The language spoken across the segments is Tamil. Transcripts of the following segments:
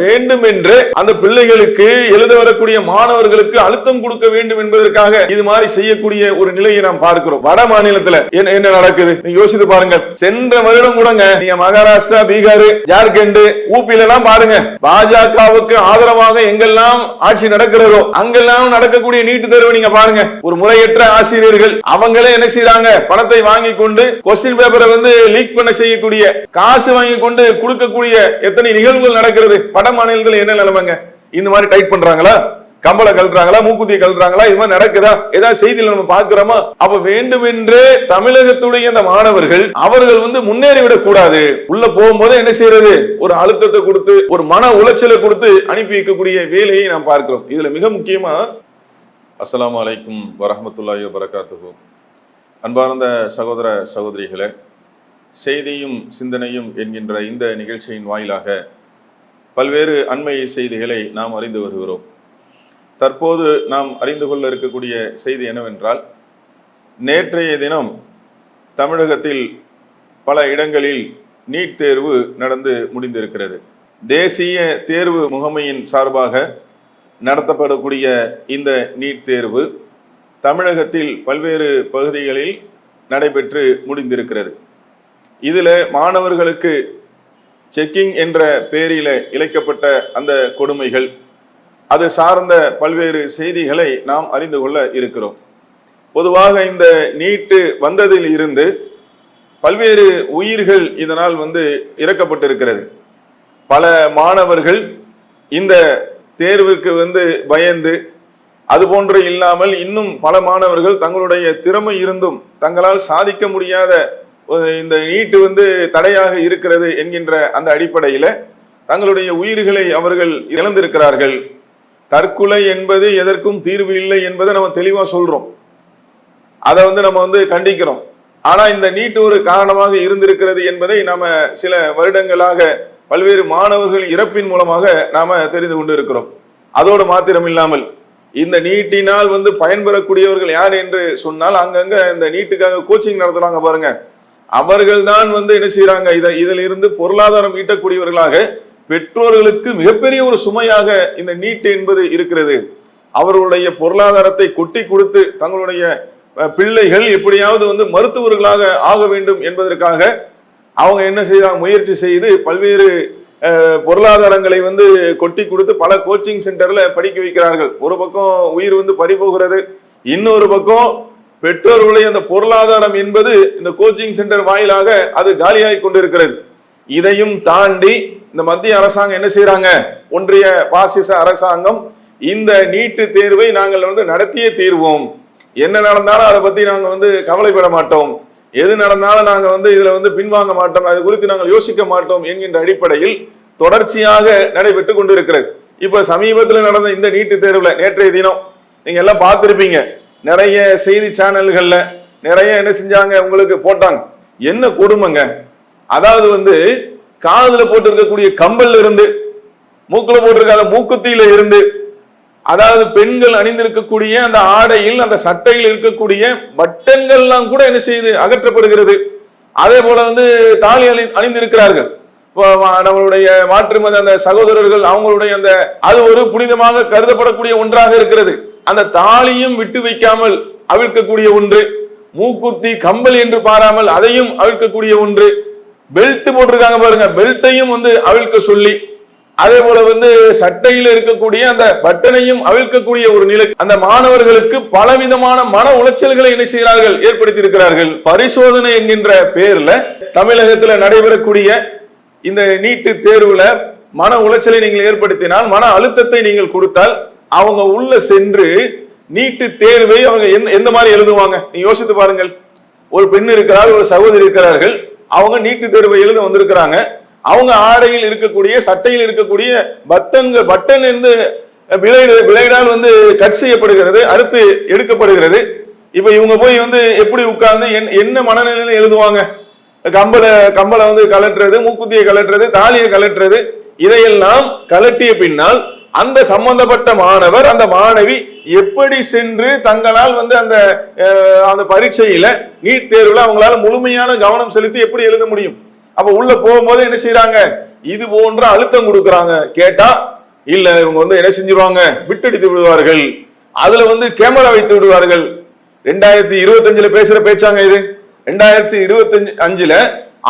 வேண்டும் என்று அந்த பிள்ளைகளுக்கு எழுத வரக்கூடிய மாணவர்களுக்கு அழுத்தம் கொடுக்க வேண்டும் என்பதற்காக இது மாதிரி செய்யக்கூடிய ஒரு நிலையை நாம் பார்க்கிறோம். வட மாநிலத்துல என்ன என்ன நடக்குது? நீங்க யோசித்து பாருங்க சென்ற வருடம் கூடங்க நீங்க மகாராஷ்டிரா பீகார் ஜார்க்கண்ட் ஊபில எல்லாம் பாருங்க. பாஜகவுக்கு ஆதரவாக எங்கெல்லாம் ஆட்சி நடக்கிறதோ அங்கெல்லாம் நடக்கக்கூடிய நீட்டு தேர்வு நீங்க பாருங்க. ஒரு முறையற்ற ஆசிரியர்கள் அவங்களே என்ன செய்யறாங்க பணத்தை வாங்கி கொண்டு கொஸ்டின் பேப்பரை வந்து லீக் பண்ண செய்யக்கூடிய காசு வாங்கி கொண்டு கொடுக்கக்கூடிய எத்தனை நிகழ்வுகள் நடக்கிறது? வட மாநிலத்தில் என்ன நிலைமைங்க? இந்த மாதிரி டைட் பண்றாங்களா? கம்பளை கழுறாங்களா மூக்குத்தியை கழுறாங்களா இது மாதிரி நடக்குதா? ஏதாவது செய்தியில நம்ம பாக்குறோமா அப்ப வேண்டும் தமிழகத்துடைய இந்த மாணவர்கள் அவர்கள் வந்து முன்னேறி விடக் கூடாது. உள்ள போகும்போது என்ன செய்யறது? ஒரு அழுத்தத்தை கொடுத்து ஒரு மன உளைச்சலை கொடுத்து அனுப்பி வைக்கக்கூடிய வேலையை நாம் பார்க்கிறோம். இதுல மிக முக்கியமா அஸ்லாம் அலைக்கும் வரஹ்மத்துல்லாஹி வரகாத்துக்கும் அன்பார்ந்த சகோதர சகோதரிகளே செய்தியும் சிந்தனையும் என்கின்ற இந்த நிகழ்ச்சியின் வாயிலாக பல்வேறு அண்மை செய்திகளை நாம் அறிந்து வருகிறோம். தற்போது நாம் அறிந்து கொள்ள இருக்கக்கூடிய செய்தி என்னவென்றால் நேற்றைய தினம் தமிழகத்தில் பல இடங்களில் நீட் தேர்வு நடந்து முடிந்திருக்கிறது. தேசிய தேர்வு முகமையின் சார்பாக நடத்தப்படக்கூடிய இந்த நீட் தேர்வு தமிழகத்தில் பல்வேறு பகுதிகளில் நடைபெற்று முடிந்திருக்கிறது. இதில் மாணவர்களுக்கு செக்கிங் என்ற பேரில இழைக்கப்பட்ட அந்த கொடுமைகள் அது சார்ந்த பல்வேறு செய்திகளை நாம் அறிந்து கொள்ள இருக்கிறோம். பொதுவாக இந்த நீட்டு வந்ததில் இருந்து பல்வேறு உயிர்கள் இதனால் வந்து இறக்கப்பட்டிருக்கிறது. பல மாணவர்கள் இந்த தேர்வுக்கு வந்து பயந்து அது போன்று இல்லாமல் இன்னும் பல மாணவர்கள் தங்களுடைய திறமை இருந்தும் தங்களால் சாதிக்க முடியாத இந்த நீட்டு வந்து தடையாக இருக்கிறது என்கின்ற அந்த அடிப்படையில தங்களுடைய உயிர்களை அவர்கள் இழந்திருக்கிறார்கள். தற்கொலை என்பது எதற்கும் தீர்வு இல்லை என்பதை நம்ம தெளிவா சொல்றோம். அதை வந்து நம்ம வந்து கண்டிக்கிறோம். ஆனா இந்த நீட்டு ஒரு காரணமாக இருந்திருக்கிறது என்பதை நாம சில வருடங்களாக பல்வேறு மாணவர்கள் இறப்பின் மூலமாக நாம தெரிந்து கொண்டு இருக்கிறோம் அதோடு மாத்திரம் இல்லாமல் இந்த நீட்டினால் வந்து பயன்பெறக்கூடியவர்கள் யார் என்று சொன்னால் அங்கங்க இந்த நீட்டுக்காக கோச்சிங் நடத்துறாங்க பாருங்க. அவர்கள் தான் வந்து என்ன செய்யறாங்க இதை இதில் இருந்து பொருளாதாரம் ஈட்டக்கூடியவர்களாக பெற்றோர்களுக்கு மிகப்பெரிய ஒரு சுமையாக இந்த நீட் என்பது இருக்கிறது. அவர்களுடைய பொருளாதாரத்தை கொட்டி கொடுத்து தங்களுடைய பிள்ளைகள் எப்படியாவது வந்து மருத்துவர்களாக ஆக வேண்டும் என்பதற்காக அவங்க என்ன செய்யறாங்க முயற்சி செய்து பல்வேறு பொருளாதாரங்களை வந்து கொட்டி கொடுத்து பல கோச்சிங் சென்டர்ல படிக்க வைக்கிறார்கள். ஒரு பக்கம் உயிர் வந்து பறிபோகிறது இன்னொரு பக்கம் பெற்றோர்களுடைய அந்த பொருளாதாரம் என்பது இந்த கோச்சிங் சென்டர் வாயிலாக அது காலியாகி கொண்டிருக்கிறது. இதையும் தாண்டி இந்த மத்திய அரசாங்கம் என்ன செய்யறாங்க ஒன்றிய பாசிச அரசாங்கம் இந்த நீட்டு தேர்வை நாங்கள் வந்து நடத்தியே தீர்வோம். என்ன நடந்தாலும் அதை பத்தி நாங்கள் வந்து கவலைப்பட மாட்டோம். எது நடந்தாலும் நாங்கள் வந்து இதுல வந்து பின்வாங்க மாட்டோம். அது குறித்து நாங்கள் யோசிக்க மாட்டோம் என்கின்ற அடிப்படையில் தொடர்ச்சியாக நடைபெற்று கொண்டிருக்கிறது. இப்ப சமீபத்தில் நடந்த இந்த நீட்டு தேர்வுல நேற்றைய தினம் நீங்க எல்லாம் பார்த்திருப்பீங்க. நிறைய செய்தி சேனல்கள்ல நிறைய என்ன செஞ்சாங்க? உங்களுக்கு போட்டாங்க. என்ன கொடுமைங்க? அதாவது வந்து காதுல போட்டு இருக்கக்கூடிய கம்பல்ல இருந்து மூக்குல போட்டிருக்காத மூக்குத்தியில இருந்து அதாவது பெண்கள் அணிந்திருக்கக்கூடிய அந்த ஆடையில் அந்த சட்டையில் இருக்கக்கூடிய பட்டன்கள்லாம் கூட என்ன செய்யுது அகற்றப்படுகிறது. அதே போல வந்து தாலி அணி அணிந்திருக்கிறார்கள். இப்போ நம்மளுடைய மாற்று மத அந்த சகோதரர்கள் அவங்களுடைய அந்த அது ஒரு புனிதமாக கருதப்படக்கூடிய ஒன்றாக இருக்கிறது. அந்த தாலியும் விட்டு வைக்காமல் அவிழ்க்கக்கூடிய ஒன்று மூக்குத்தி கம்பல் என்று பாராமல் அதையும் அவிழ்க்கக்கூடிய ஒன்று. பெல்ட் போட்டிருக்காங்க பாருங்க. பெல்ட்டையும் வந்து அவிழ்க்க சொல்லி அதே போல வந்து சட்டையில் இருக்கக்கூடிய அந்த பட்டனையும் அவிழ்க்கக்கூடிய ஒரு நிலை. அந்த மாணவர்களுக்கு பலவிதமான மன உளைச்சல்களை என்ன செய்கிறார்கள்? ஏற்படுத்தி இருக்கிறார்கள் பரிசோதனை என்கின்ற பேர்ல தமிழகத்துல நடைபெறக்கூடிய இந்த நீட்டு தேர்வுல மன உளைச்சலை நீங்கள் ஏற்படுத்தினால் மன அழுத்தத்தை நீங்கள் கொடுத்தால் அவங்க உள்ள சென்று நீட்டு தேர்வை அவங்க எந்த- எந்த மாதிரி எழுதுவாங்க? நீ யோசித்து பாருங்கள். ஒரு பெண் இருக்கிறார் ஒரு சகோதரி இருக்கிறார்கள். அவங்க நீட்டு தேர்வை எழுத வந்திருக்கிறாங்க. அவங்க ஆடையில் இருக்கக்கூடிய சட்டையில் இருக்கக்கூடிய பத்தங்கள் பட்டன் இருந்து பிளைடு பிளைடால் வந்து கட் செய்யப்படுகிறது அறுத்து எடுக்கப்படுகிறது. இப்ப இவங்க போய் வந்து எப்படி உட்கார்ந்து என்ன- என்ன மனநிலையில எழுதுவாங்க? கம்பளை கம்பளை வந்து கலட்டுறது மூக்குத்தியை கலட்டுறது தாலியை கலட்டுறது இதையெல்லாம் கலட்டிய பின்னால் அந்த சம்பந்தப்பட்ட மாணவர் அந்த மாணவி எப்படி சென்று தங்களால் வந்து அந்த அந்த பரீட்சையில நீட் தேர்வுல அவங்களால முழுமையான கவனம் செலுத்தி எப்படி எழுத முடியும்? அப்ப உள்ள போகும்போது என்ன செய்யறாங்க இது போன்ற அழுத்தம் கொடுக்கறாங்க. கேட்டா இல்ல இவங்க வந்து என்ன செஞ்சிருவாங்க? விட்டடித்து விடுவார்கள். அதுல வந்து கேமரா வைத்து விடுவார்கள். ரெண்டாயிரத்தி இருபத்தஞ்சுல பேசுற பேச்சாங்க இது. ரெண்டாயிரத்தி இருபத்தஞ்சு அஞ்சுல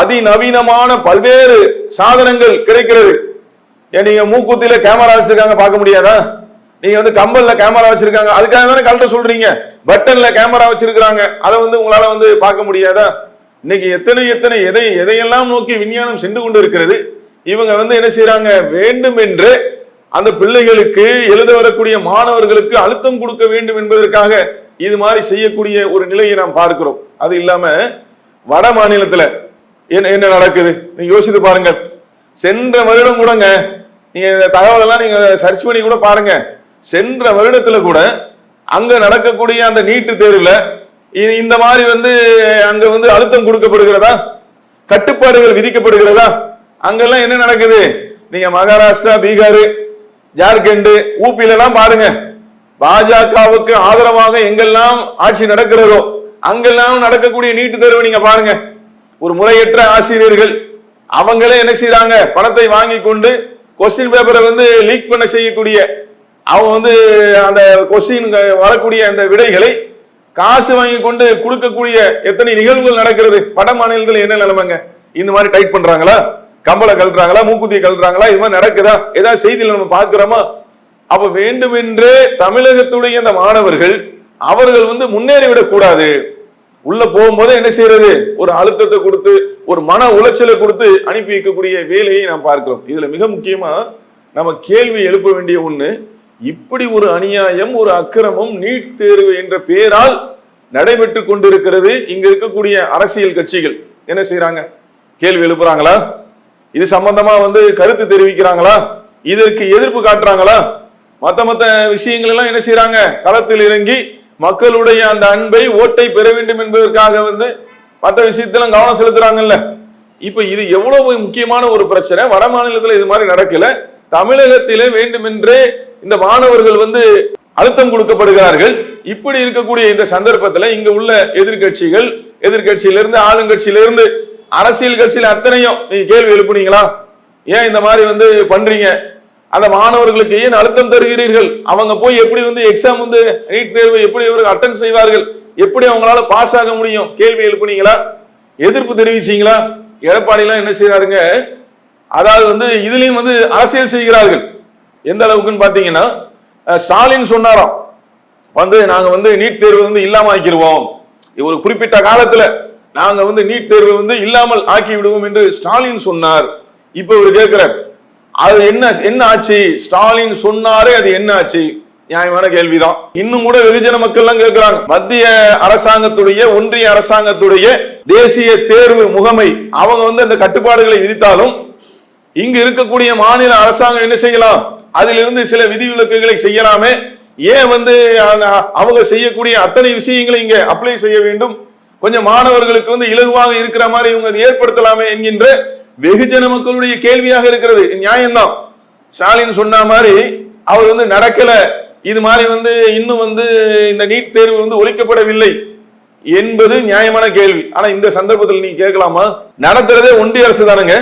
அதிநவீனமான பல்வேறு சாதனங்கள் கிடைக்கிறது. ஏன் நீங்க மூக்குத்தில கேமரா வச்சிருக்காங்க பார்க்க முடியாதா? நீங்க வந்து கம்பல்ல கேமரா வச்சிருக்காங்க. அதுக்காக தானே கலட்ட சொல்றீங்க. பட்டன்ல கேமரா வச்சிருக்காங்க அதை வந்து உங்களால வந்து பார்க்க முடியாதா? இன்னைக்கு எத்தனை எத்தனை எதை எதையெல்லாம் நோக்கி விஞ்ஞானம் சென்று கொண்டு இருக்கிறது இவங்க வந்து என்ன செய்யறாங்க வேண்டும் என்று அந்த பிள்ளைகளுக்கு எழுத வரக்கூடிய மாணவர்களுக்கு அழுத்தம் கொடுக்க வேண்டும் என்பதற்காக இது மாதிரி செய்யக்கூடிய ஒரு நிலையை நாம் பார்க்கிறோம். அது இல்லாம வட மாநிலத்துல என்ன என்ன நடக்குது? நீங்க யோசித்து பாருங்க சென்ற வருடம் கூடங்க நீங்க இந்த தகவலெல்லாம் நீங்க சர்ச் பண்ணி கூட பாருங்க. சென்ற வருடத்துல கூட அங்க நடக்கக்கூடிய அந்த நீட்டு தேர்வுல இந்த மாதிரி வந்து அங்க வந்து அழுத்தம் கொடுக்கப்படுகிறதா? கட்டுப்பாடுகள் விதிக்கப்படுகிறதா? அங்கெல்லாம் என்ன நடக்குது? நீங்க மகாராஷ்டிரா பீகார் ஜார்க்கண்ட் ஊபில எல்லாம் பாருங்க. பாஜகவுக்கு ஆதரவாக எங்கெல்லாம் ஆட்சி நடக்கிறதோ அங்கெல்லாம் நடக்கக்கூடிய நீட்டு தேர்வு நீங்க பாருங்க. ஒரு முறையற்ற ஆசிரியர்கள் அவங்களே என்ன செய்யறாங்க பணத்தை வாங்கி கொண்டு கொஸ்டின் பேப்பரை வந்து லீக் பண்ண செய்யக்கூடிய அவங்க வந்து அந்த கொஸ்டின் வரக்கூடிய அந்த விடைகளை காசு வாங்கி கொண்டு கொடுக்கக்கூடிய எத்தனை நிகழ்வுகள் நடக்கிறது வட மாநிலத்தில் என்ன நிலைமைங்க? இந்த மாதிரி டைட் பண்றாங்களா? கம்பளை கழுறாங்களா மூக்குத்தியை கழுறாங்களா இது மாதிரி நடக்குதா? ஏதாவது செய்தியில் நம்ம பார்க்கிறோமா? அப்ப வேண்டுமென்றே தமிழகத்துடைய இந்த மாணவர்கள் அவர்கள் வந்து முன்னேறிவிடக் கூடாது உள்ள போகும்போது என்ன செய்யறது? ஒரு அழுத்தத்தை கொடுத்து ஒரு மன உளைச்சலை கொடுத்து அனுப்பி வைக்கக்கூடிய வேலையை நாம் பார்க்கிறோம். இதுல மிக முக்கியமா நம்ம கேள்வி எழுப்ப வேண்டிய ஒண்ணு இப்படி ஒரு அநியாயம் ஒரு அக்கிரமம் நீட் தேர்வு என்ற பெயரால் நடைபெற்று கொண்டிருக்கிறது இங்க இருக்கக்கூடிய அரசியல் கட்சிகள். என்ன செய்யறாங்க கேள்வி எழுப்புறாங்களா? இது சம்பந்தமா வந்து கருத்து தெரிவிக்கிறாங்களா? இதற்கு எதிர்ப்பு காட்டுறாங்களா? மத்த மத்த விஷயங்கள் எல்லாம் என்ன செய்யறாங்க களத்தில் இறங்கி மக்களுடைய அந்த அன்பை ஓட்டை பெற வேண்டும் என்பதற்காக வந்து மற்ற விஷயத்துல கவனம் செலுத்துறாங்கல்ல. இப்ப இது எவ்வளவு முக்கியமான ஒரு பிரச்சனை. வட மாநிலத்துல இது மாதிரி நடக்கல. தமிழகத்திலே வேண்டுமென்றே இந்த மாணவர்கள் வந்து அழுத்தம் கொடுக்கப்படுகிறார்கள். இப்படி இருக்கக்கூடிய இந்த சந்தர்ப்பத்துல இங்க உள்ள எதிர்க்கட்சிகள் எதிர்க்கட்சியிலிருந்து ஆளுங்கட்சியிலிருந்து அரசியல் கட்சியில அத்தனையும் நீங்க கேள்வி எழுப்புனீங்களா? ஏன் இந்த மாதிரி வந்து பண்றீங்க? அந்த மாணவர்களுக்கு ஏன் அழுத்தம் தருகிறீர்கள்? அவங்க போய் எப்படி வந்து எக்ஸாம் வந்து நீட் தேர்வு எப்படி இவர்கள் அட்டன் செய்வார்கள்? எப்படி அவங்களால பாஸ் ஆக முடியும்? கேள்வி எழுப்புனீங்களா? எதிர்ப்பு தெரிவிச்சீங்களா? எடப்பாடியெல்லாம் என்ன செய்யறாருங்க அதாவது வந்து இதுலயும் வந்து அரசியல் செய்கிறார்கள். எந்த அளவுக்குன்னு பாத்தீங்கன்னா ஸ்டாலின் சொன்னாராம். வந்து நாங்க வந்து நீட் தேர்வு வந்து இல்லாம ஆக்கிடுவோம். ஒரு குறிப்பிட்ட காலத்துல நாங்க வந்து நீட் தேர்வு வந்து இல்லாமல் ஆக்கி விடுவோம் என்று ஸ்டாலின் சொன்னார். இப்ப இவர் கேட்கிறார் அது என்ன என்ன ஆச்சு? ஸ்டாலின் சொன்னாரே அது என்ன ஆச்சு? நியாயமான கேள்விதான். இன்னும் கூட வெகுஜன மக்கள் எல்லாம் கேட்கிறாங்க மத்திய அரசாங்கத்துடைய ஒன்றிய அரசாங்கத்துடைய தேசிய தேர்வு முகமை அவங்க வந்து அந்த கட்டுப்பாடுகளை விதித்தாலும் இங்கு இருக்கக்கூடிய மாநில அரசாங்கம் என்ன செய்யலாம்? அதிலிருந்து சில விதிவிலக்குகளை செய்யலாமே. ஏன் வந்து அவங்க செய்யக்கூடிய அத்தனை விஷயங்களை இங்க அப்ளை செய்ய வேண்டும்? கொஞ்சம் மாணவர்களுக்கு வந்து இலகுவாக இருக்கிற மாதிரி இவங்க அதை ஏற்படுத்தலாமே என்கின்ற வெகுஜன மக்களுடைய கேள்வியாக இருக்கிறது. நியாயம்தான். ஸ்டாலின் சொன்ன மாதிரி அவர் வந்து நடக்கல. இது மாதிரி வந்து இன்னும் வந்து இந்த நீட் தேர்வு வந்து ஒழிக்கப்படவில்லை என்பது நியாயமான கேள்வி. ஆனா இந்த சந்தர்ப்பத்தில் நீங்க கேட்கலாமா? நடத்துறதே ஒன்றிய அரசு தானுங்க.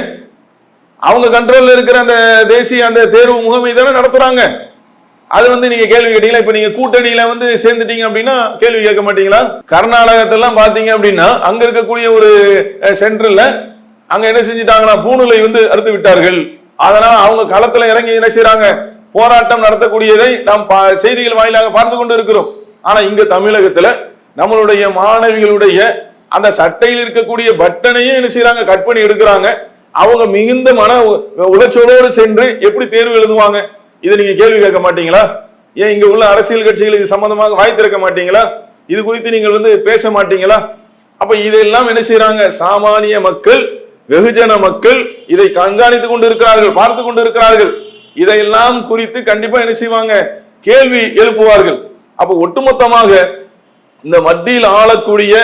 அவங்க கண்ட்ரோல்ல இருக்கிற அந்த தேசிய அந்த தேர்வு முகமை தானே நடத்துறாங்க. அது வந்து நீங்க கேள்வி கேட்டீங்களா? இப்ப நீங்க கூட்டணியில வந்து சேர்ந்துட்டீங்க அப்படின்னா கேள்வி கேட்க மாட்டீங்களா? கர்நாடகத்தெல்லாம் பாத்தீங்க அப்படின்னா அங்க இருக்கக்கூடிய ஒரு சென்டர்ல அங்க என்ன செஞ்சிட்டாங்கன்னா பூணுலை வந்து அறுத்து விட்டார்கள். அதனால அவங்க களத்துல இறங்கி என்ன செய்யறாங்க போராட்டம் நடத்தக்கூடியதை நாம் பா- செய்திகள் வாயிலாக பார்த்து கொண்டு இருக்கிறோம் ஆனா இங்க தமிழகத்துல நம்மளுடைய மாணவிகளுடைய அந்த சட்டையில் இருக்கக்கூடிய பட்டனையும் என்ன செய்யறாங்க கட் பண்ணி எடுக்கிறாங்க. அவங்க மிகுந்த மன உ- உளைச்சலோடு சென்று எப்படி தேர்வு எழுதுவாங்க? இதை நீங்க கேள்வி கேட்க மாட்டீங்களா? ஏன் இங்க உள்ள அரசியல் கட்சிகள் இது சம்பந்தமாக வாய் திறக்க மாட்டீங்களா? இது குறித்து நீங்கள் வந்து பேச மாட்டீங்களா? அப்ப இதெல்லாம் என்ன செய்யறாங்க சாமானிய மக்கள் வெகுஜன மக்கள் இதை கண்காணித்து கொண்டு இருக்கிறார்கள் பார்த்து கொண்டு இருக்கிறார்கள் இதையெல்லாம் குறித்து கண்டிப்பா என்ன செய்வாங்க? கேள்வி எழுப்புவார்கள். அப்ப ஒட்டுமொத்தமாக இந்த மத்தியில் ஆளக்கூடிய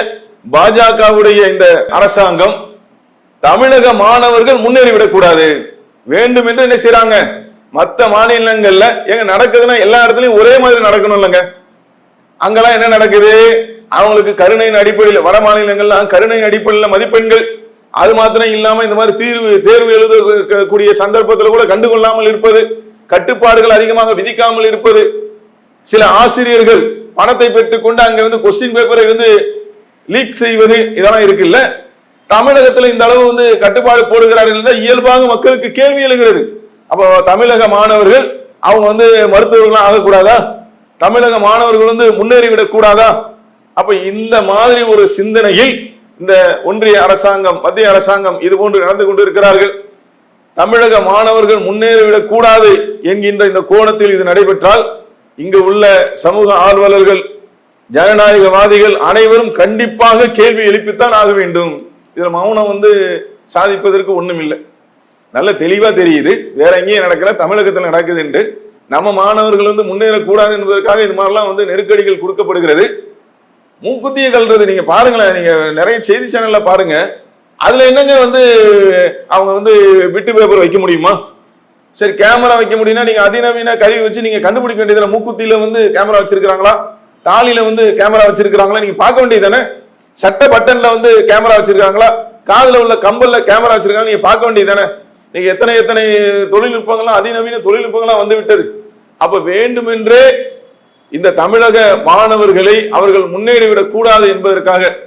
பாஜகவுடைய இந்த அரசாங்கம் தமிழக மாணவர்கள் முன்னேறிவிடக் கூடாது வேண்டும் என்று என்ன செய்யறாங்க மத்த மாநிலங்கள்ல எங்க நடக்குதுன்னா எல்லா இடத்துலயும் ஒரே மாதிரி நடக்கணும் இல்லைங்க. அங்கெல்லாம் என்ன நடக்குது? அவங்களுக்கு கருணையின் அடிப்படையில் வட மாநிலங்கள்லாம் கருணையின் அடிப்படையில் மதிப்பெண்கள் அது மாத்திரம் இல்லாம இந்த மாதிரி தீர்வு தேர்வு எழுதக்கூடிய சந்தர்ப்பத்தில் கூட கண்டுகொள்ளாமல் இருப்பது கட்டுப்பாடுகள் அதிகமாக விதிக்காமல் இருப்பது. சில ஆசிரியர்கள் பணத்தை பெற்றுக்கொண்டு அங்க வந்து கொஸ்டின் பேப்பரை வந்து லீக் செய்வது இதெல்லாம் இருக்குல்ல? தமிழகத்துல இந்த அளவு வந்து கட்டுப்பாடு போடுகிறார்கள் என்றால் இயல்பாக மக்களுக்கு கேள்வி எழுகிறது. அப்போ தமிழக மாணவர்கள் அவங்க வந்து மருத்துவர்களாம் ஆகக்கூடாதா? தமிழக மாணவர்கள் வந்து முன்னேறிவிடக் கூடாதா அப்ப இந்த மாதிரி ஒரு சிந்தனையில் இந்த ஒன்றிய அரசாங்கம் மத்திய அரசாங்கம் இது போன்று நடந்து கொண்டிருக்கிறார்கள். தமிழக மாணவர்கள் முன்னேறிவிடக் கூடாது என்கின்ற இந்த கோணத்தில் இது நடைபெற்றால் இங்கு உள்ள சமூக ஆர்வலர்கள் ஜனநாயகவாதிகள் அனைவரும் கண்டிப்பாக கேள்வி எழுப்பித்தான் ஆக வேண்டும். இதுல மௌனம் வந்து சாதிப்பதற்கு ஒண்ணும் இல்லை நல்ல தெளிவா தெரியுது. வேற எங்கேயும் நடக்கல. தமிழகத்தில் நடக்குது என்று. நம்ம மாணவர்கள் வந்து முன்னேறக்கூடாது என்பதற்காக இது மாதிரிலாம் வந்து நெருக்கடிகள் கொடுக்கப்படுகிறது. மூக்குத்தியை கல்றது நீங்க பாருங்களேன். நீங்க நிறைய செய்தி சேனல்ல பாருங்க. அதுல என்னங்க வந்து அவங்க வந்து விட்டு பேப்பர் வைக்க முடியுமா? சரி கேமரா வைக்க முடியும்னா நீங்க அதிநவீன கருவி வச்சு நீங்க கண்டுபிடிக்க வேண்டியதுல மூக்குத்தியில வந்து கேமரா வச்சிருக்காங்களா தாலியில வந்து கேமரா வச்சிருக்காங்களா நீங்க பார்க்க வேண்டியது சட்ட பட்டன்ல வந்து கேமரா வச்சிருக்காங்களா காதுல உள்ள கம்பல்ல கேமரா வச்சிருக்காங்க நீங்க பார்க்க வேண்டியது நீங்க எத்தனை எத்தனை தொழில்நுட்பங்கள்லாம் அதிநவீன தொழில்நுட்பங்கள்லாம் வந்து விட்டது. அப்ப வேண்டுமென்றே இந்த தமிழக மாணவர்களை அவர்கள் முன்னேறிவிடக் கூடாது என்பதற்காக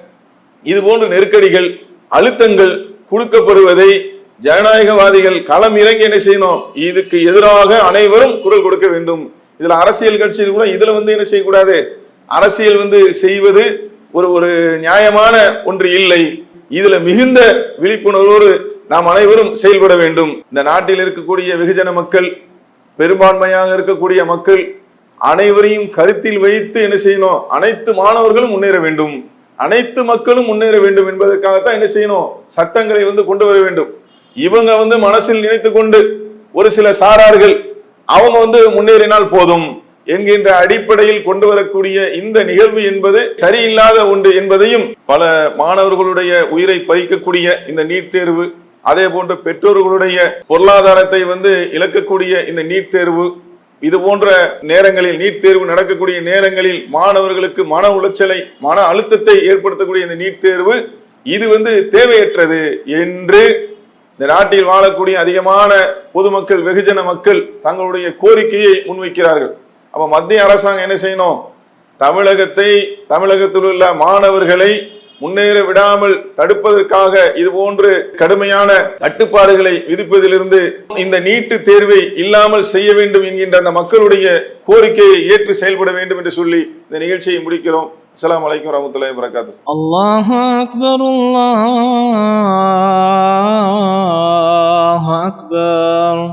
இது போன்ற நெருக்கடிகள் அழுத்தங்கள் கொடுக்கப்படுவதை ஜனநாயகவாதிகள் களம் இறங்கி என்ன செய்யணும்? இதுக்கு எதிராக அனைவரும் குரல் கொடுக்க வேண்டும். இதுல அரசியல் கட்சிகள் கூட இதுல வந்து என்ன செய்யக்கூடாது? அரசியல் வந்து செய்வது ஒரு ஒரு நியாயமான ஒன்று இல்லை. இதுல மிகுந்த விழிப்புணர்வோடு நாம் அனைவரும் செயல்பட வேண்டும். இந்த நாட்டில் இருக்கக்கூடிய வெகுஜன மக்கள் பெரும்பான்மையாக இருக்கக்கூடிய மக்கள் அனைவரையும் கருத்தில் வைத்து என்ன செய்யணும்? அனைத்து மாணவர்களும் முன்னேற வேண்டும். அனைத்து மக்களும் முன்னேற வேண்டும் என்பதற்காகத்தான் என்ன செய்யணும்? சட்டங்களை வந்து கொண்டு வர வேண்டும். இவங்க வந்து மனசில் நினைத்து கொண்டு ஒரு சில சாரார்கள் அவங்க வந்து முன்னேறினால் போதும். என்கின்ற அடிப்படையில் கொண்டு வரக்கூடிய இந்த நிகழ்வு என்பது சரியில்லாத ஒன்று என்பதையும் பல மாணவர்களுடைய உயிரை பறிக்கக்கூடிய இந்த நீட் தேர்வு அதே போன்று பெற்றோர்களுடைய பொருளாதாரத்தை வந்து இழக்கக்கூடிய இந்த நீட் தேர்வு இது போன்ற நேரங்களில் நீட் தேர்வு நடக்கக்கூடிய நேரங்களில் மாணவர்களுக்கு மன உளைச்சலை மன அழுத்தத்தை ஏற்படுத்தக்கூடிய இந்த நீட் தேர்வு இது வந்து தேவையற்றது என்று இந்த நாட்டில் வாழக்கூடிய அதிகமான பொதுமக்கள் வெகுஜன மக்கள் தங்களுடைய கோரிக்கையை முன்வைக்கிறார்கள். அப்ப மத்திய அரசாங்கம் என்ன செய்யணும்? தமிழகத்தை தமிழகத்தில் உள்ள மாணவர்களை முன்னேற விடாமல் தடுப்பதற்காக இது போன்று கடுமையான கட்டுப்பாடுகளை விதிப்பதிலிருந்து இந்த நீட்டு தேர்வை இல்லாமல் செய்ய வேண்டும் என்கின்ற அந்த மக்களுடைய கோரிக்கையை ஏற்று செயல்பட வேண்டும் என்று சொல்லி இந்த நிகழ்ச்சியை முடிக்கிறோம். அஸ்லாம் வலைக்கம் வரமத்துல வரகாத்து அல்லாஹ் அக்பர் அல்லாஹ் அக்பர்.